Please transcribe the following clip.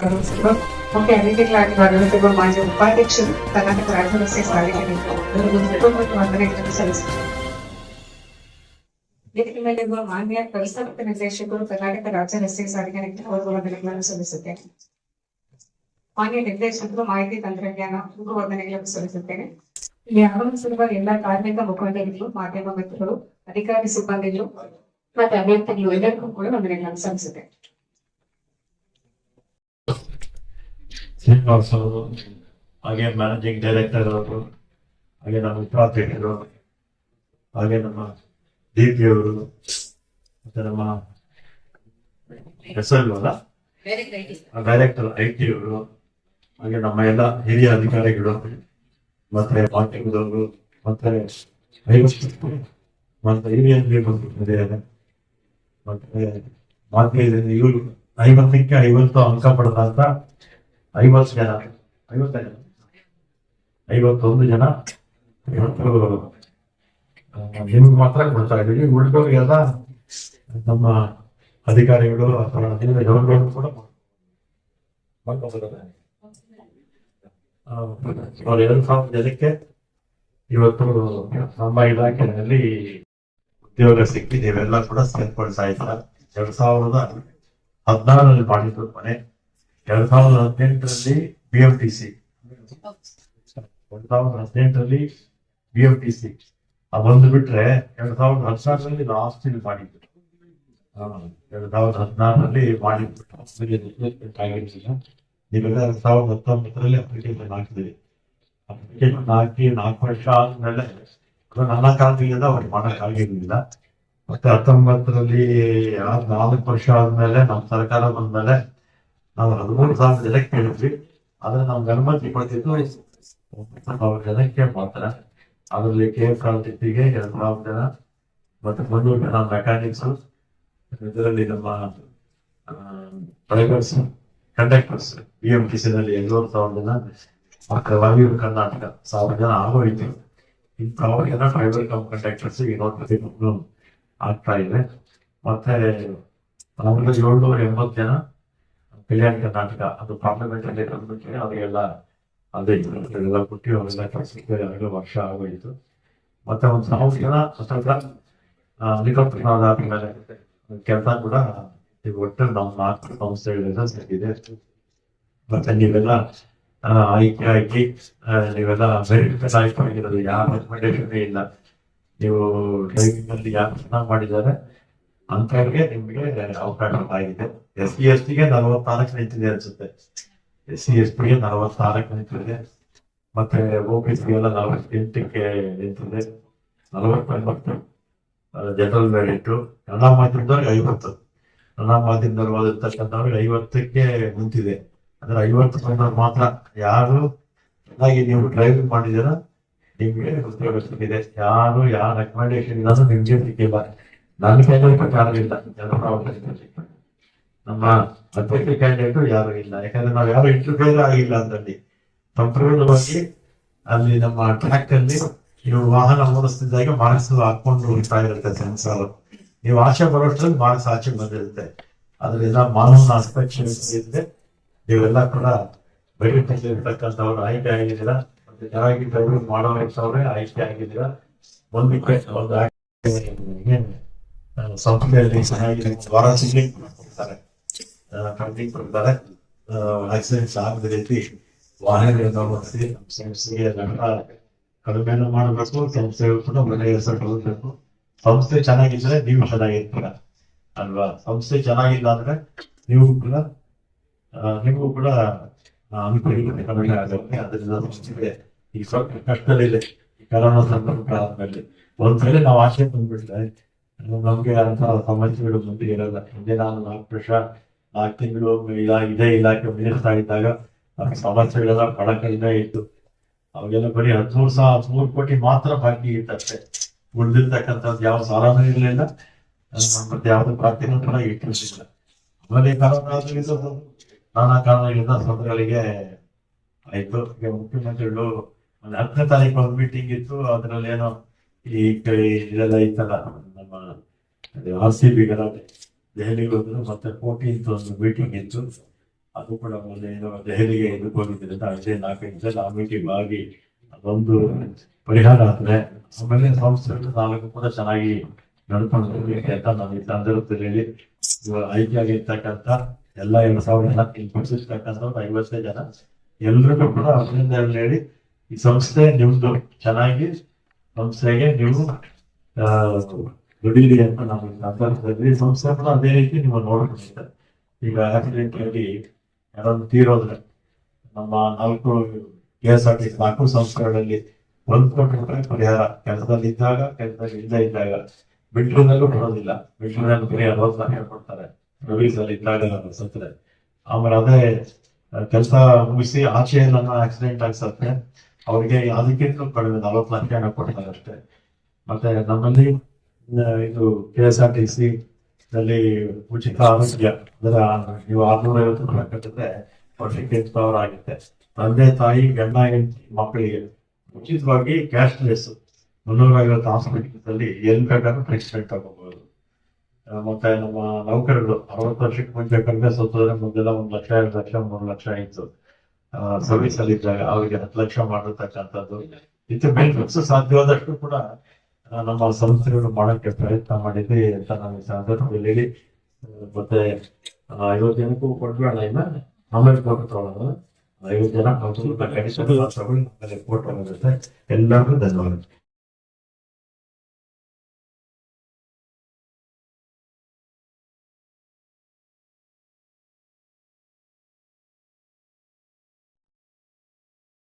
ಭಾಗವಹಿಸಿರುವ ಮಾಜಿ ಉಪಾಧ್ಯಕ್ಷರು ಕರ್ನಾಟಕ ಸಾರಿಗೆ ವಂದನೆಗಳನ್ನು ಮಾನ್ಯ ವ್ಯವಸ್ಥಾಪಕ ನಿರ್ದೇಶಕರು ಕರ್ನಾಟಕ ರಾಜ್ಯ ರಸ್ತೆ ಸಾರಿಗೆ ನಿಗಮ ಅವರು ವಂದನೆಗಳನ್ನು ಸಲ್ಲಿಸುತ್ತೇನೆ ಮಾನ್ಯ ನಿರ್ದೇಶಕರು ಮಾಹಿತಿ ತಂತ್ರಜ್ಞಾನ ಮೂರು ವಂದನೆಗಳನ್ನು ಸಲ್ಲಿಸುತ್ತೇನೆ ಇಲ್ಲಿ ಆಗಮಿಸಿರುವ ಎಲ್ಲಾ ಕಾರ್ಮಿಕ ಮುಖಂಡರುಗಳು ಮಾಧ್ಯಮ ಮಿತ್ರರು ಅಧಿಕಾರಿ ಸಿಬ್ಬಂದಿಗಳು ಮತ್ತೆ ಅಭ್ಯರ್ಥಿಗಳು ಎಲ್ಲರಿಗೂ ಕೂಡ ವಂದನೆಗಳನ್ನು ಸಲ್ಲಿಸುತ್ತೇನೆ ಶ್ರೀನಿವಾಸ್ ಅವರು ಹಾಗೆ ಮ್ಯಾನೇಜಿಂಗ್ ಡೈರೆಕ್ಟರ್ ಅವರು ಹಾಗೆ ನಮ್ಮ ಉಪಾಧ್ಯಕ್ಷರು, ಹಾಗೆ ನಮ್ಮ ಡಿ ಅವರು, ಮತ್ತೆ ನಮ್ಮ ಹೆಸರು ಅಲ್ಲ ಡೈರೆಕ್ಟರ್ ಐ ಟಿ ಅವರು, ಹಾಗೆ ನಮ್ಮ ಎಲ್ಲ ಹಿರಿಯ ಅಧಿಕಾರಿಗಳು, ಮತ್ತೆ ಮಾಧ್ಯಮದವರು, ಮತ್ತೆ ಮತ್ತೆ ಯೂನಿಯನ್ ಬಂದಿದ್ದಾರೆ ಮತ್ತೆ ಮಾಧ್ಯಮ ಇವರು ಐವತ್ತಕ್ಕೆ ಐವತ್ತು ಅಂಕ ಪಡೆದಂತ ಐವತ್ತು ಜನ. ಐವತ್ತ ಜನ. ಐವತ್ತೊಂದು ಜನ. ಇವತ್ತು ನಿಮ್ಗೆ ಮಾತ್ರ ಕೊಡ್ತಾ ಇದ್ದೀವಿ. ಎಲ್ಲ ನಮ್ಮ ಅಧಿಕಾರಿಗಳು ಅಥವಾ ಜನಗಳು ಕೂಡ ಎರಡು ಸಾವಿರ ಜನಕ್ಕೆ ಇವತ್ತು ನಮ್ಮ ಇಲಾಖೆಯಲ್ಲಿ ಉದ್ಯೋಗ ಸಿಕ್ಕಿ ನೀವೆಲ್ಲ ಕೂಡ ಸೇರ್ಪಡಿಸ್ತಾ ಇದ್ದಾರೆ. ಎರಡ್ ಸಾವಿರದ ಹದಿನಾರರಲ್ಲಿ ಮಾಡಿದ್ದು ಮನೆ. ಎರಡ್ ಸಾವಿರದ ಹದಿನೆಂಟರಲ್ಲಿ ಬಿ ಎಂ ಟಿ ಸಿ ಎರಡ್ ಸಾವಿರದ ಹದಿನೆಂಟರಲ್ಲಿ ಬಿ ಎಂ ಟಿ ಸಿ ಅದೊಂದು ಬಿಟ್ರೆ ಎರಡ್ ಸಾವಿರದ ಹದಿನಾರರಲ್ಲಿ ಲಾಸ್ಟ್ ಇಲ್ಲಿ ಮಾಡಿದ್ರು ಎರಡ್ ಸಾವಿರದ ಹದಿನಾರರಲ್ಲಿ ಆಗಿರ್ಲಿಲ್ಲ ನೀವೆಲ್ಲ ಎರಡ್ ಸಾವಿರದ ಹತ್ತೊಂಬತ್ತರಲ್ಲಿ ಅಪ್ಲಿಕೇಶನ್ ಹಾಕಿದ್ರಿ ಅಪ್ಲಿಕೇಶನ್ ಹಾಕಿ ನಾಲ್ಕು ವರ್ಷ ಆದ್ಮೇಲೆ ನಾನಾ ಕಾಲದಿಂದ ಅವ್ರು ಮಾಡಕ್ ಆಗಿರ್ಲಿಲ್ಲ. ಮತ್ತೆ ಹತ್ತೊಂಬತ್ತರಲ್ಲಿ ನಾಲ್ಕು ವರ್ಷ ಆದ್ಮೇಲೆ ನಮ್ಮ ಸರ್ಕಾರ ಬಂದ್ಮೇಲೆ ನಾವು ಹದಿಮೂರು ಸಾವಿರ ಜನಕ್ಕೆ ಹೇಳಿದ್ವಿ ಆದ್ರೆ ನಾವು ಅನುಮತಿ ಕೊಡ್ತಿದ್ದು ಸಾವಿರ ಜನಕ್ಕೆ ಮಾತ್ರ ಅದರಲ್ಲಿ ಕೆ ಟಿ ಪಿಗೆ ಎರಡು ಸಾವಿರ ಜನ, ಮತ್ತೆ ಮುನ್ನೂರು ಜನ ಮೆಕ್ಯಾನಿಕ್ಸ್ ಇದರಲ್ಲಿ ನಮ್ಮ drivers conductors B M T ಸಿನಲ್ಲಿ ಎರಡೂವರೆ ಸಾವಿರ ಜನ ವಾಯುವ್ಯ ಕರ್ನಾಟಕ ಸಾವಿರ ಜನ ಆಗೋಯ್ತು. ಇಂಥವ್ರಿಗೆಲ್ಲ ಟ್ರೈಬಲ್ ಕಮ್ ಕಂಡಕ್ಟರ್ಸ್ ಇನ್ನೊಂದು ಆಗ್ತಾ ಇದೆ. ಮತ್ತೆ ನಮ್ಮಲ್ಲಿ ಏಳ್ನೂರ ಎಂಬತ್ತು ಜನ ಕಲ್ಯಾಣ ಕರ್ನಾಟಕ, ಅದು ಪಾರ್ಲಿಮೆಂಟ್ ಅಲ್ಲಿ ತಂದ್ಬಿಟ್ರೆ ಅವರಿಗೆಲ್ಲ ಅದೇ ಎಲ್ಲ ಕೊಟ್ಟು ಅವರೆಲ್ಲ ಕೆಲಸಕ್ಕೆ ಎರಡು ವರ್ಷ ಆಗೋಯ್ತು. ಮತ್ತೆ ಒಂದು ಸಾವಿರ ಜನ ಹೆಲಿಕಾಪ್ಟರ್ ಆದ್ಮೇಲೆ ಕೆಲಸ ಕೂಡ ಈಗ ಒಟ್ಟು ನಮ್ಮ ನಾಲ್ಕು ಸಂಸ್ಥೆಗಳೆಲ್ಲ ಸಿಕ್ಕಿದೆ ಮತ್ತೆ ನೀವೆಲ್ಲ ಆಯ್ಕೆ ಆಗಿ ನೀವೆಲ್ಲ ವೆರಿಫೈಡ್ ಆಯ್ಕೆ ಆಗಿರೋದು ಯಾವ ರೆಕಮೆಂಡೇಶನ್ ಇಲ್ಲ. ನೀವು ಡ್ರೈವಿಂಗ್ ಅಲ್ಲಿ ಯಾರು ಚೆನ್ನಾಗಿ ಮಾಡಿದ್ದಾರೆ, ಅಂತವ್ರಿಗೆ ನಿಮಗೆ ಅವಕಾಶ ಆಗಿದೆ. ಎಸ್ ಸಿ ಎಸ್ ಟಿಗೆ ನಲವತ್ತಾರಕ್ಕೆ ನಿಂತಿದೆ ಅನ್ಸುತ್ತೆ. ಎಸ್ ಸಿ ಎಸ್ ಟಿಗೆ ನಲವತ್ತಾರಕ್ಕೆ ನಿಂತಿದೆ. ಮತ್ತೆ ಓ ಪಿ ಸಿ ಎಲ್ಲ ನಲವತ್ತೆಂಟಕ್ಕೆ ನಿಂತಿದೆ. ನಲವತ್ತೊಂಬತ್ತು ಜನರಲ್ ಮೆರಿಟ್ ಕನ್ನಡ ಮಾಧ್ಯಮದವ್ರಿಗೆ ಐವತ್ತು. ಕನ್ನಡ ಮಾಧ್ಯಮದವ್ರು ಐವತ್ತಕ್ಕೆ ನಿಂತಿದೆ. ಅಂದ್ರೆ ಐವತ್ತು ಬಂದವ್ರು ಮಾತ್ರ ಯಾರು ಚೆನ್ನಾಗಿ ನೀವು ಡ್ರೈವಿಂಗ್ ಮಾಡಿದ್ದೀರಾ, ನಿಮ್ಗೆ ಉದ್ಯೋಗ ಸಿಕ್ಕಿದೆ. ಯಾರು, ಯಾರ ರೆಕಮೆಂಡೇಶನ್ ಇಲ್ಲ ನಿಮ್ಗೆ ಸಿಕ್ಕಿಲ್ಲ. ನನ್ನ ಕ್ಯಾಂಡಿಡೇಟ್ ಪ್ರಕಾರ ಇಲ್ಲ ಜನರ ನಮ್ಮ ಅಧ್ಯಕ್ಷ ಕ್ಯಾಂಡಿಡೇಟ್ ಯಾರು ಇಲ್ಲ. ಯಾಕಂದ್ರೆ ನಾವು ಯಾರು ಇಂಟರ್ಫೇರ್ ಆಗಿಲ್ಲ ಅಂದಲ್ಲಿ. ಸಂಪೂರ್ಣವಾಗಿ ಅಲ್ಲಿ ನಮ್ಮ ಟ್ರ್ಯಾಕ್ ಅಲ್ಲಿ ನೀವು ವಾಹನ ಓಡಿಸ್ತಿದ್ದಾಗ ಮಾರ್ಕ್ಸ್ ಹಾಕೊಂಡು ಹೋಗ್ತಾ ಇರುತ್ತೆ ಸೆನ್ಸಾರ್ ನೀವು ಆಚೆ ಬರೋಷ್ಟ್ರಲ್ಲಿ ಮಾರ್ಕ್ಸ್ ಆಚೆ ಬಂದಿರುತ್ತೆ. ಅದರಿಂದ ಮಾನವನ ಹಸ್ತಕ್ಷೇಪ ನೀವೆಲ್ಲ ಕೂಡ ಬೈರ್ತಕ್ಕಂಥವ್ರು ಆಯ್ಕೆ ಆಗಿದ್ದೀರಾ? ಮತ್ತೆ ಚೆನ್ನಾಗಿ ಡ್ರೈವಿಂಗ್ ಮಾಡೋರೇ ಆಯ್ಕೆ ಆಗಿದ್ದೀರಾ? ಒಂದು ಒಂದು ಸಂಸ್ಥೆಯಲ್ಲಿ ಚೆನ್ನಾಗಿ ವಾರ ತಿಂಗಳಿಗೆ ಕೊಡ್ತಾರೆ. ಆಕ್ಸಿಡೆಂಟ್ಸ್ ಆಗದ ರೀತಿ ವಾಹನಗಳನ್ನು ಸಂಸ್ಥೆಗೆ ದಂಡ ಕಡಿಮೆನೂ ಮಾಡಬೇಕು, ಸಂಸ್ಥೆಗಳು ಕೂಡ ಒಳ್ಳೆಯ ಹೆಸರು ಸಂಸ್ಥೆ ಚೆನ್ನಾಗಿದ್ರೆ ನೀವು ಚೆನ್ನಾಗಿರ್ತೀರ. ಅಲ್ವಾ? ಸಂಸ್ಥೆ ಚೆನ್ನಾಗಿಲ್ಲ ಅಂದ್ರೆ ನೀವು ಕೂಡ ನಿಮಗೂ ಕೂಡ ಅನುಕೂಲ ಕಡಿಮೆ ಆಗುತ್ತೆ ಅದರಿಂದ ಸಂಸ್ಥೆಗೆ ಈ ಸ್ವಲ್ಪ ಕಷ್ಟದಲ್ಲಿದೆ ಈ ಕರೋನಾ ಸಂದರ್ಭ ಆದ್ಮೇಲೆ ನಾವು ಆಶೆ ಬಂದ್ಬಿಟ್ರೆ ನಮ್ಗೆ ಅಂತ ಸಮಸ್ಯೆಗಳು ಮುಂದೆ ಇರಲ್ಲ. ಹಿಂದೆ ನಾನು ನಾಲ್ಕು ವರ್ಷ ನಾಲ್ಕು ತಿಂಗಳು ಇಲ್ಲ, ಇದೇ ಇಲಾಖೆ ಮಿನಿಸ್ಟರ್ ಇದ್ದಾಗ ಸಮಸ್ಯೆಗಳೆಲ್ಲ ಕಡಿಮೆ ಇತ್ತು ಅವಾಗೆಲ್ಲ ಬರೀ ಹದಿಮೂರು ಸಾವಿರ ಹದಿಮೂರು ಕೋಟಿ ಮಾತ್ರ ಬಾಕಿ ಇತ್ತಷ್ಟೇ. ಉಳಿದಿರ್ತಕ್ಕಂಥದ್ದು ಯಾವ ಸಾಲನೂ ಇರಲಿಲ್ಲ. ಮತ್ತೆ ಯಾವ್ದು ಪ್ರಾರ್ಥನೆ ಕೂಡ ಇಟ್ಟಿರ್ತಿಲ್ಲ ಆಮೇಲೆ ಕಾರಣಗಳಿಂದ ನಾನಾ ಕಾರಣಗಳಿಂದ ತೊಂದರೆಗಳಿಗೆ ಆಯ್ತು. ಮುಖ್ಯಮಂತ್ರಿಗಳು ಒಂದು ಹತ್ತನೇ ತಾರೀಕು ಒಂದು ಮೀಟಿಂಗ್ ಇತ್ತು. ಅದ್ರಲ್ಲಿ ಏನೋ ಈ ಇದೆಲ್ಲ ಇತ್ತಲ್ಲ, ನಮ್ಮ ಆರ್ ಸಿ ಬಿ ಗಲಾಟೆ ದೆಹಲಿಗೆ ಹೋದ್ರು ಮತ್ತೆ ಫೋರ್ಟೀನ್ತ್ ಒಂದು ಮೀಟಿಂಗ್ ಇತ್ತು. ಅದು ಕೂಡ ಮೊನ್ನೆ ದೆಹಲಿಗೆ ಇದಕ್ಕೆ ಹೋಗಿದ್ದರಿಂದ ಅದೇ ನಾಲ್ಕೈದು ಸಲ ಆ ಮೀಟಿಂಗ್ ಆಗಿ ಅದೊಂದು ಪರಿಹಾರ ಆದ್ರೆ ಆಮೇಲೆ ಸಂಸ್ಥೆಗಳು ನಾಲ್ಕು ಕೂಡ ಚೆನ್ನಾಗಿ ನಡ್ಕೊಂಡು ಹೋಗ್ಲಿಕ್ಕೆ ಅಂತ ನಾನು ಈ ಸಂದರ್ಭದಲ್ಲಿ ಆಯ್ಕೆ ಆಗಿರ್ತಕ್ಕಂಥ ಎಲ್ಲ ಸಾವಿರದ ಸಾವಿರ ಜನ ಒಂದು ಐವತ್ತೇ ಜನ ಎಲ್ರಿಗೂ ಕೂಡ ಅದರಿಂದ ಹೇಳಿ ಈ ಸಂಸ್ಥೆ ನಿಮ್ದು ಚೆನ್ನಾಗಿ, ಸಂಸ್ಥೆಗೆ ನೀವು ದುಡೀರಿ ಅಂತ ನಾವು ಸಂಸ್ಥೆ ಕೂಡ ಅದೇ ರೀತಿ ನೀವು ನೋಡ್ಕೊಂಡಿದ್ದಾರೆ. ಈಗ ಆಕ್ಸಿಡೆಂಟ್ ಆಗಿ ಯಾರಾದ್ರು ತೀರೋದ್ರೆ ನಮ್ಮ ನಾಲ್ಕು ಕೆ ಎಸ್ ಆರ್ ಟಿ ನಾಲ್ಕು ಸಂಸ್ಥೆಗಳಲ್ಲಿ ಒಂದು ಕೋಟಿ ರೂಪಾಯಿ ಪರಿಹಾರ ಕೆಲಸದಲ್ಲಿ ಇದ್ದಾಗ, ಕೆಲಸದಲ್ಲಿ ಇಲ್ಲದೆ ಇದ್ದಾಗ ಬಿಟ್ರೂನಲ್ಲೂ ಕೊಡೋದಿಲ್ಲ. ಬಿಟ್ರೂನಲ್ಲಿ ಬರೀ ಅರವತ್ತು ಲಕ್ಷ ಕೊಡ್ತಾರೆ. ಸರ್ವಿಸ್ ಅಲ್ಲಿ ಇದ್ದಾಗ ಸತ್ತರೆ ಆಮೇಲೆ ಅದೇ ಕೆಲಸ ಮುಗಿಸಿ ಆಚೆ ನನ್ನ ಆಕ್ಸಿಡೆಂಟ್ ಆಗ್ಸತ್ತೆ. ಅವ್ರಿಗೆ ಅದಕ್ಕಿಂತ ಕಡಿಮೆ ನಲವತ್ತು ಲಕ್ಷ ಹಣ ಕೊಡ್ತಾರೆ ಅಷ್ಟೇ. ಮತ್ತೆ ನಮ್ಮಲ್ಲಿ ಇದು K S R T C ನಲ್ಲಿ ಉಚಿತ ಆರೋಗ್ಯ ಅಂದ್ರೆ ನೀವು ಆರ್ನೂರ ಐವತ್ತು ರೂಪಾಯಿ ಕಟ್ಟಿದ್ರೆ ವರ್ಷಕ್ಕೆ ಎಂಟು ಸಾವಿರ ಆಗುತ್ತೆ. ತಂದೆ, ತಾಯಿ, ಗಂಡ, ಹೆಂಡತಿ ಮಕ್ಕಳಿಗೆ ಉಚಿತವಾಗಿ ಕ್ಯಾಶ್ಲೆಸ್ ಮುನ್ನೂರ ಐವತ್ತು ಹಾಸ್ಪಿಟಲ್ಸ್ ಅಲ್ಲಿ ಎಲ್ಲಿ ಬೇಕಾದ್ರೂ ಟ್ರೀಟ್ಮೆಂಟ್ ತಗೋಬಹುದು ಮತ್ತೆ ನಮ್ಮ ನೌಕರರು ಅರವತ್ತು ವರ್ಷಕ್ಕೆ ಮುಂಚೆ ಕಡಿಮೆ ಸತ್ತೋದ್ರೆ ಮುಂದೆಲ್ಲ ಒಂದು ಲಕ್ಷ, ಎರಡು ಲಕ್ಷ, ಮೂರು ಲಕ್ಷ ಇತ್ತು. ಸರ್ವಿಸ್ ಅಲ್ಲಿ ಇದ್ದಾಗ ಅವರಿಗೆ ಹತ್ತು ಲಕ್ಷ ಮಾಡಿರ್ತಕ್ಕಂಥದ್ದು. ಇದು ಬೆನಿಫಿಟ್ಸ್ ಸಾಧ್ಯವಾದಷ್ಟು ಕೂಡ ನಮ್ಮ ಸಂಸ್ಥೆಗಳು ಮಾಡಕ್ಕೆ ಪ್ರಯತ್ನ ಮಾಡಿದ್ವಿ ಅಂತ ನಾನು ಈ ಸಂದರ್ಭದಲ್ಲಿ ಮತ್ತೆ ಆ, ಐವತ್ತು ಜನಕ್ಕೂ ಕೊಡ್ಬೇಡ ಇನ್ನ. ಆಮೇಲೆ ಫೋಟೋ ತಗೊಳ್ಳೋದು ಐವತ್ತು ಜನ ಕನಿಷ್ಠ ಆಮೇಲೆ ಫೋಟೋ ಎಲ್ಲರಿಗೂ ಧನ್ಯವಾದ